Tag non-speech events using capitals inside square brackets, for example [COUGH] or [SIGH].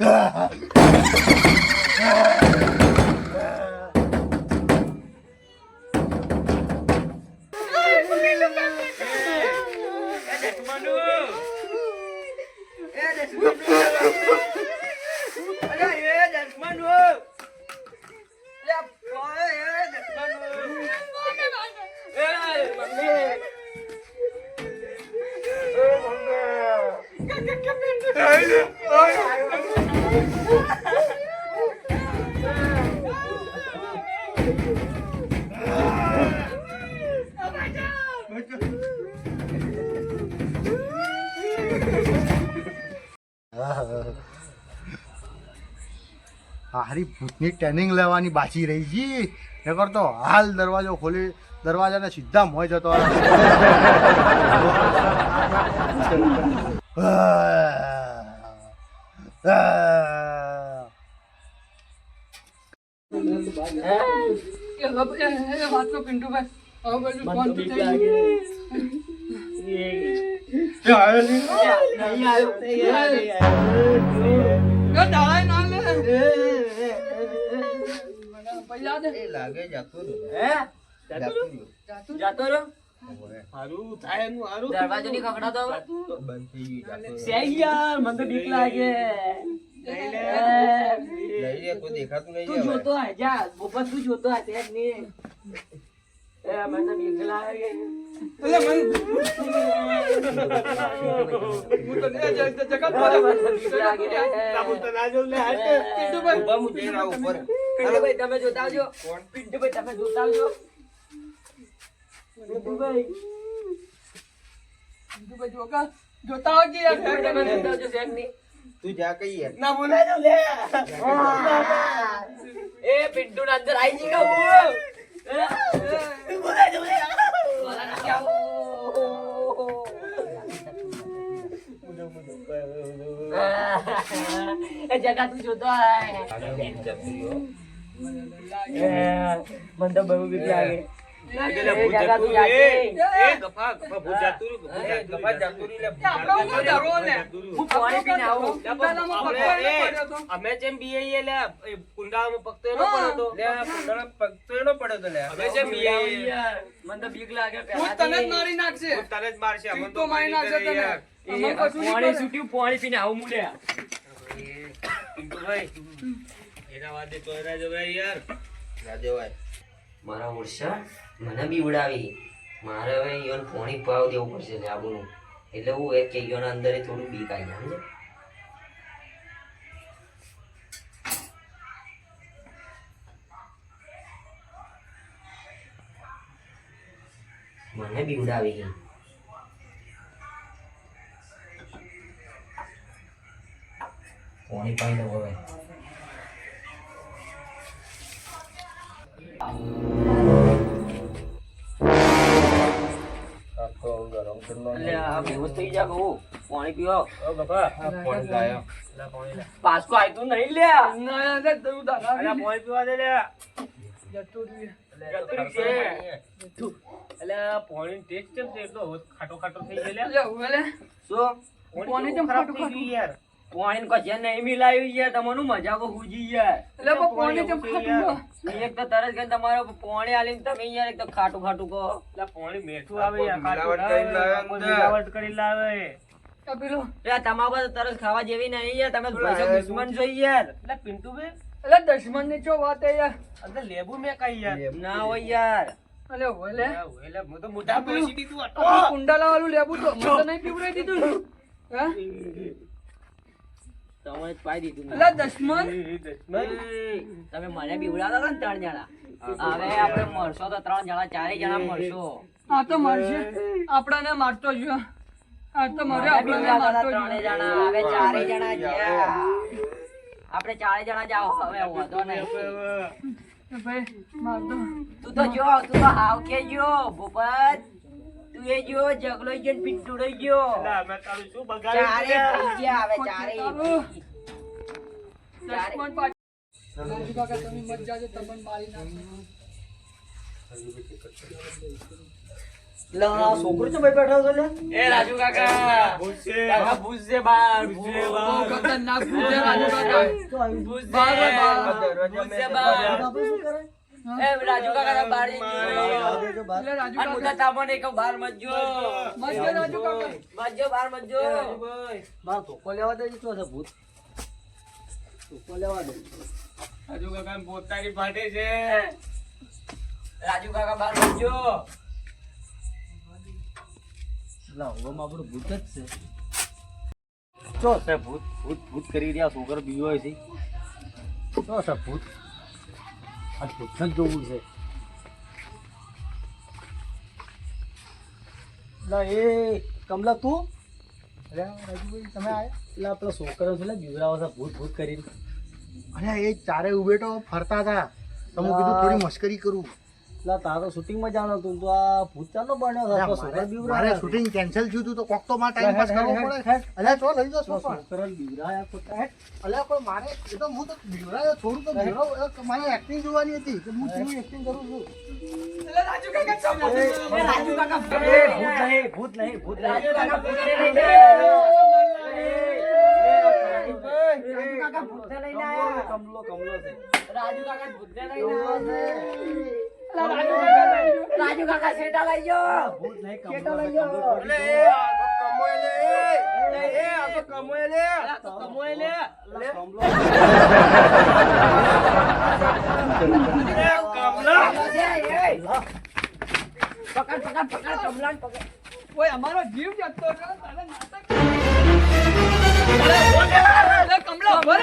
ah! [LAUGHS] [LAUGHS] હારી ભૂતની training લેવાની બાકી રહી જી. એ કરતો હાલ દરવાજો ખોલી દરવાજાને સીધા મોય જતો લાગે. જતું રહ્યું. જતું રહ્યું. જાતો રહ્યો. હારું થાય એનું હારું. દરવાજો નહીં ખખડાતો બંધ થઈ ગયું, સેઈ યાર મને તો બીક લાગે. કોઈ દેખાતું નહીં તું જોતો આ જા બોપા તું જોતો આ તે નહીં. એ મને બીક લાગે. મને તો બીક લાગે. ઊભા હું જઈને આવું ઉપર. પિન્ટુભાઈ તમે જોતા આવજો પિન્ટુભાઈ તમે જોતા આવજો પિન્ટુભાઈ જોતા આવજો યાર? તમે જોતા આવજો શેઠ તું જા કઈ યાર. ના બોલાય લે. એ પિન્ટુ ના અંદર આઈ જી ગયો એ જગા તું જોતો આય. મને તો બહુ બીક લાગે. અમે જેમ બીએ કુંડાળામાં પગતો એનો. પડ્યો પગતો એનો પડ્યો અમે જેમ બીએ મને બીક લાગે તને જ મારી નાખશે તને જ મારશે, તો મારી નાખશે તને. પાણી પીને આવું મુલ્યા પિન્ટુભાઈ, એના વાદે તો યાર. ના મારા ઓરસા મને બી ઉડાવી. મારે હવે યોન પોણી પાવ દેવું પડશે લાબુનું એટલે હું એક કે ઈવન અંદર થોડું બીક આવી જાય સમજે? મને બી ઉડાવી ગઈ પોણી પાઈ દઉં હવે. એટલે આ બેહોશ થઈ જા કહું પાણી પીવો પાણી લાયો. પાણી. નહીં ના, ના, તું દાદા પાણી દે લે. જતું. જતું છે. પાણીનો ટેસ્ટ કેમ છે? એટલો ખાટો ખાટો થઈ ગયો લે. લે, લે. શું પાણી કેમ ખરાબ ખાટું થઈ ગયું યાર. પાણી કો જે નહીં મિલાયું યાર તમારું મજા કો હુજી યાર એટલે પણ પાણી ખાટું એક તો તરત કરીને તમારો પાણી આલીને તમે યાર એક તો ખાટું ખાટું કો. એટલે પાણી મેઠું આવે યાર, મિલાવટ ખાટું લાવે લાવે, મિલાવટ કરી લાવે. કબીલો પેલો, યાર તમારા પાસે તરસ ખાવા જેવી નહીં યાર તમે પૈસા યાર, દુશ્મન જોઈ યાર. એટલે પિન્ટુભાઈ, એટલે દશમનની ચો વાત હે યાર. એટલે લેબુ મેં કઈ યાર. ના હોય યાર. અલે, ઓલે ઓલે મુ તો મોટા પહોંચી દીધું કુંડાલા વાળું લેબુ તો મને તો નહીં પીવડાવી દીધું. ને. હે? તમે પાઈ દીધું એટલે દશમન એ દશમન. એ, તમે મને બીવડાતા હતા ને ત્રણ જણા. હવે આપણે મળશો તો ત્રણ જણા ચારે જણા મળશો. આ તો મારશે આપણાને મારતો જ. આ તો મારે મને મારતો હતા જણા. હવે ચારે જણા જ્યાં આપણે ચારે જણા જાઓ હવે વાંધો નહીં. ભાઈ મારતો તું તો જો તું તો હાવ કે જો ભૂપત. તું એ જગલો ને જો. એટલે અમે તારું શું બગાડ્યું ચારે ગયા ચારે. તમે તમને મારી છોકરો છે ભાઈ બેઠો છે એ રાજુ કાકા. કાકા ભૂસે બાર ભૂસે ખતરનાક રાજુ કાકા. ભૂસશે બાર રાજુ કાકા બાર રાજુ કાકા રાજુ ધોકો લેવા દે તો છે ભૂત. ધોકો લેવા દે. રાજુ કાકા પોતાની ફાટે છે. રાજુ કાકા બહાર મતજો એટલે હવામાં આપણું ભૂત જ છે. ચો છે ભૂત? ભૂત ભૂત કરી રહ્યા છોકરો બીજો હોય છે. ચો છે ભૂત? આ ભૂત જ જોવું છે એટલે એ કમલા તું અરે રાજુભાઈ તમે આવ્યા એટલે પેલા છોકરો છે બીવડાવે છે ભૂત ભૂત કરીને અરે એ ચારે ઉભેટો ફરતા હતા. તો હું કીધું થોડી મશ્કરી કરું. એટલે તારો શૂટિંગમાં જાણો તું તો આ ભૂત ચાલો બન્યો હતો તો બીવરા મારે શૂટિંગ કેન્સલ થયું હતું તો કોક તો માં ટાઈમ પાસ કરવો પડે અલ્યા ચો લઈ જો પણ છોકરો બીવડાયા ખોટા અલ્યા પણ મારે એ તો હું તો બીવડાયો થોડું તો બીવડાવ મારી એક્ટિંગ જોવાની હતી કે હું કેવી એક્ટિંગ કરું છું રાજુ કાકા એ રાજુ કાકા એ ભૂત નહીં ભૂત નહીં ભૂત નહીં રાજુ કાકા ભૂત નહીં રાજુ કાકા ભૂત લઈને આયા. કમલો કમલો છે રાજુ કાકા ભૂત લઈને આયા. રાજુ કાકા શેઠા લઈ ગયો. છે, લઈ ગયો? કમલો એટલે એ આ તો કમોય લે એ એ આ તો કમોય લે. આ તો કમોય લે. કમલો. પકડ પકડ પકડ કમલા પકડ. ઓય અમારો જીવ જતો રહ્યો તારે નાટક કમલા ઊભો